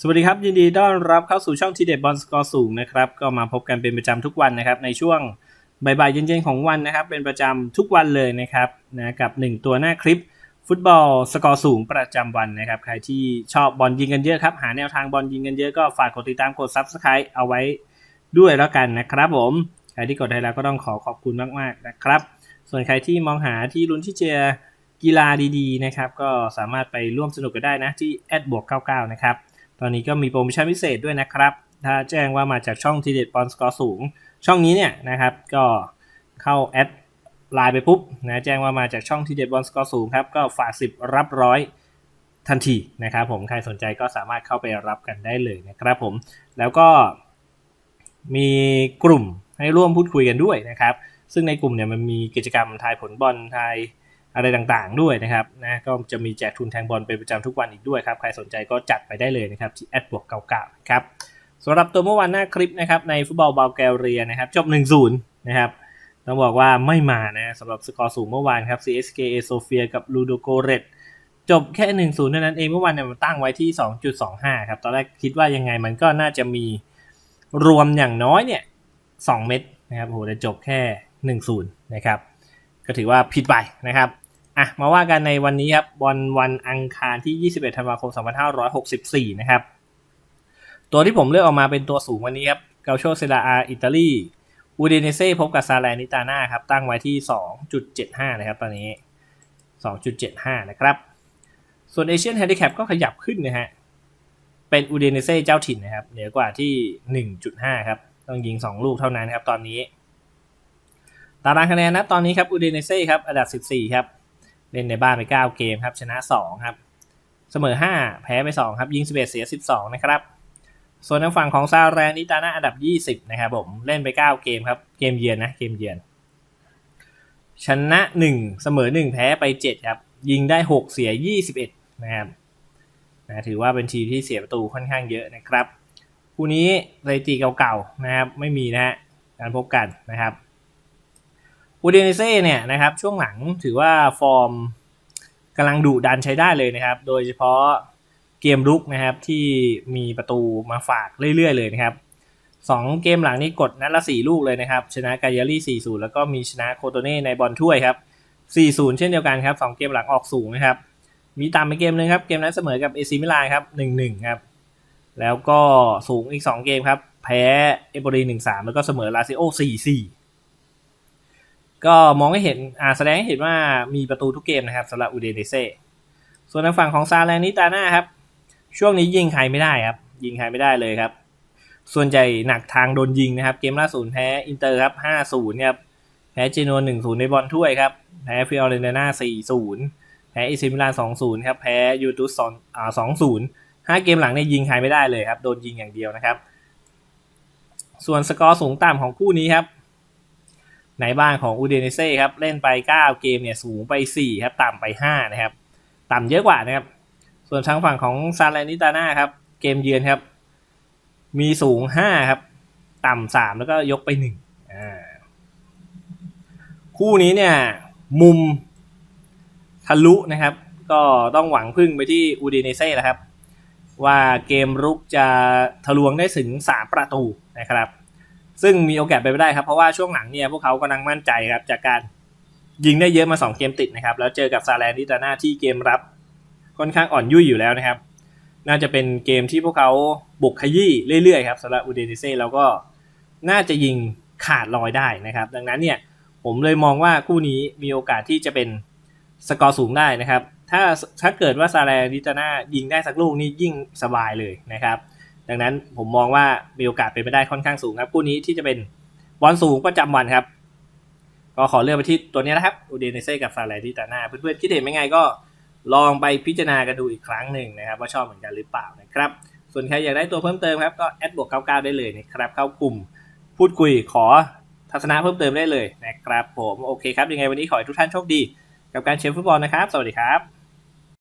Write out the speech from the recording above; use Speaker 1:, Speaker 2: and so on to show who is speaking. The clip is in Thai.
Speaker 1: สวัสดีครับ ยินดีต้อนรับเข้าสู่ช่องทีเด็ดบอลสกอร์สูงนะครับ ก็มาพบกันเป็นประจำทุกวันนะครับ ในช่วงบ่ายๆเย็นๆของวันนะครับ เป็นประจำทุกวันเลยนะครับนะกับ 1 ตัวหน้าคลิปฟุตบอลสกอร์สูงประจำวันนะครับ ใครที่ชอบบอลยิงกันเยอะครับ หาแนวทางบอลยิงกันเยอะก็ฝากกดติดตามกด Subscribe เอาไว้ด้วยแล้วกันนะครับผม ใครที่กดได้แล้วก็ต้องขอขอบคุณมากๆนะครับ ส่วนใครที่มองหาที่ลุ้นที่เจอกีฬาดีๆนะครับ ก็สามารถไปร่วมสนุกกันได้นะที่แอดบวก99นะครับ ตอนนี้ก็มีโปรโมชั่นพิเศษด้วยนะครับ ถ้าแจ้งว่ามาจากช่องทีเด็ดบอลสกอร์สูง ช่องนี้เนี่ยนะครับ ก็เข้าแอดไลน์ไปปุ๊บนะแจ้งว่ามาจากช่องทีเด็ดบอลสกอร์สูงครับก็ฝากสิบรับร้อยทันทีนะครับผมใครสนใจก็สามารถเข้าไปรับกันได้เลยนะครับผมแล้วก็มีกลุ่มให้ร่วมพูดคุยกันด้วยนะครับ ซึ่งในกลุ่มเนี่ยมันมีกิจกรรมทายผลบอลทาย อะไรต่างๆด้วยนะครับนะก็จะมีแจกทุนแทงบอลเป็นประจำทุกวันอีกด้วยครับ ใครสนใจก็จัดไปได้เลยนะครับที่แอดบวก99ครับสำหรับตัวเมื่อวานหน้าคลิปนะครับในฟุตบอลบาลแกเรียนะครับจบ 1-0 นะครับต้องบอกว่าไม่มานะสำหรับสกอร์สูงเมื่อวานครับ CSK เอโซเฟียกับลูโดโกเรตจบแค่ 1-0เท่านั้นเองเมื่อวานเนี่ยมันตั้งไว้ที่ 2.25 ครับ ตอนแรกคิดว่ายังไงมันก็น่าจะมีรวมอย่างน้อยเนี่ย 2 เม็ดนะครับโอ้โหแต่จบแค่ 1-0 นะครับ ก็ถือว่าผิดไปนะครับ อะมาว่ากันในวันนี้ครับบอลวันอังคารที่ 21 ธันวาคม 2564 นะครับ ตัวที่ผมเลือกออกมาเป็นตัวสูงวันนี้ครับเกาโชเซราอาอิตาลีอูเดเนเซ่พบกับซาแลนิตาน่าครับ ตั้งไว้ที่ 2.75 นะครับ ตอนนี้ 2.75 นะครับ ส่วนเอเชียนแฮนดิแคปก็ขยับขึ้นนะฮะ เป็นอูเดเนเซ่เจ้าถิ่นนะครับ เหนือกว่าที่ 1.5 ครับ ต้องยิง 2 ลูกเท่านั้นครับ ตอนนี้ ตารางคะแนนนะตอนนี้ครับอูเดเนเซ่ครับ อันดับ 14 ครับ เล่นในบ้านไป 9 เกมครับ ชนะ 2 ครับ เสมอ 5 แพ้ไป 2 ครับ ยิง 11 เสีย 12 นะครับ ส่วนทางฝั่งของซาแรนิตาน่าอันดับ 20 นะครับผม เล่นไป 9 เกมครับ เกมเยือนนะ เกมเยือน ชนะ 1 เสมอ 1 แพ้ไป 7 ครับ ยิงได้ 6 เสีย 21 นะครับนะถือว่าเป็นทีมที่เสียประตูค่อนข้างเยอะนะครับ คู่นี้สถิติเก่าๆนะครับ ไม่มีนะฮะการพบกันนะครับ อูเดเนเซ่เนี่ยนะครับช่วงหลังถือว่าฟอร์มกำลังดุดันใช้ได้เลยนะครับ โดยเฉพาะเกมรุกนะครับที่มีประตูมาฝากเรื่อยๆ เลยนะครับสองเกมหลังนี้กดนัดละสี่ลูกเลยนะครับ ชนะกายารี่4-0 แล้วก็มีชนะโคโตเน่ในบอลถ้วยครับ 4-0 เช่นเดียวกันครับสองเกมหลังออกสูงนะครับ มีตามไปเกมหนึงครับ เกมนั้นเสมอกับเอซิมิลานครับ 1-1 ครับ แล้วก็สูงอีก 2 เกมครับ แพ้เอโบรี1-3 แล้วก็เสมอลาซิโอ4-4 ก็มองให้เห็นอ่าแสดงให้เห็นว่ามีประตูทุกเกมนะครับสำหรับอูเดเนเซ่ส่วนทางฝั่งของซาแลนิตาน่าครับช่วงนี้ยิงใครไม่ได้ครับ ยิงใครไม่ได้เลยครับ ส่วนใหญ่หนักทางโดนยิงนะครับ เกมล่าสุดแพ้อินเตอร์ครับ5-0ครับแพ้เจโน1-0ในบอลถ้วยครับแพ้ฟิออเรนติน่า4-0แพ้อิซิมิลาน2-0ครับแพ้ยูทูสสอ่า2-0ห้าเกมหลังเนี่ยยิงใครไม่ได้เลยครับ โดนยิงอย่างเดียวนะครับ ส่วนสกอร์สูงต่ำของคู่นี้ครับ ในบ้านของอูเดเนเซ่ครับเล่นไป 9 เกมเนี่ยสูงไป 4 ครับต่ำไป 5 นะครับ ต่ำเยอะกว่านะครับ ส่วนทางฝั่งของซาลนิตาน่าครับ เกมเยือนครับ มีสูง 5 ครับ ต่ำ 3 แล้วก็ยกไป1อ่าคู่นี้เนี่ยมุมทะลุนะครับ ก็ต้องหวังพึ่งไปที่อูเดเนเซ่แหละครับ ว่าเกมรุกจะทะลวงได้ถึง 3 ประตูนะครับ ซึ่งมีโอกาสไปไม่ได้ครับ เพราะว่าช่วงหลังเนี่ยพวกเขากำลังมั่นใจครับ จากการยิงได้เยอะมา 2 เกมติดนะครับ แล้วเจอกับซาแลนดิตาน่าที่เกมรับค่อนข้างอ่อนยุ่ยอยู่แล้วนะครับ น่าจะเป็นเกมที่พวกเขาบุกขยี้เรื่อยๆครับสำหรับอูเดนิเซ่แล้วก็น่าจะยิงขาดลอยได้นะครับ ดังนั้นเนี่ยผมเลยมองว่าคู่นี้มีโอกาสที่จะเป็นสกอร์สูงได้นะครับ ถ้าถ้าเกิดว่าซาแลนดิตาน่ายิงได้สักลูกนี่ยิ่งสบายเลยนะครับ ดังนั้นผมมองว่ามีโอกาสเป็นไปได้ค่อนข้างสูงครับคู่นี้ที่จะเป็นบอลสูงประจำวันครับ ก็ขอเลือกไปที่ตัวนี้นะครับอูเดนเซ่กับซาแลนิตาน่าเพื่อนๆคิดเห็นยังไงก็ลองไปพิจารณากันดูอีกครั้งหนึ่งนะครับ ว่าชอบเหมือนกันหรือเปล่านะครับ ส่วนใครอยากได้ตัวเพิ่มเติมครับก็แอดบวก99ได้เลยนะครับ เข้ากลุ่มพูดคุยขอทัศนะเพิ่มเติมได้เลยนะครับผมโอเคครับยังไงวันนี้ขอให้ทุกท่านโชคดี กับการเชียร์ฟุตบอลนะครับ สวัสดีครับ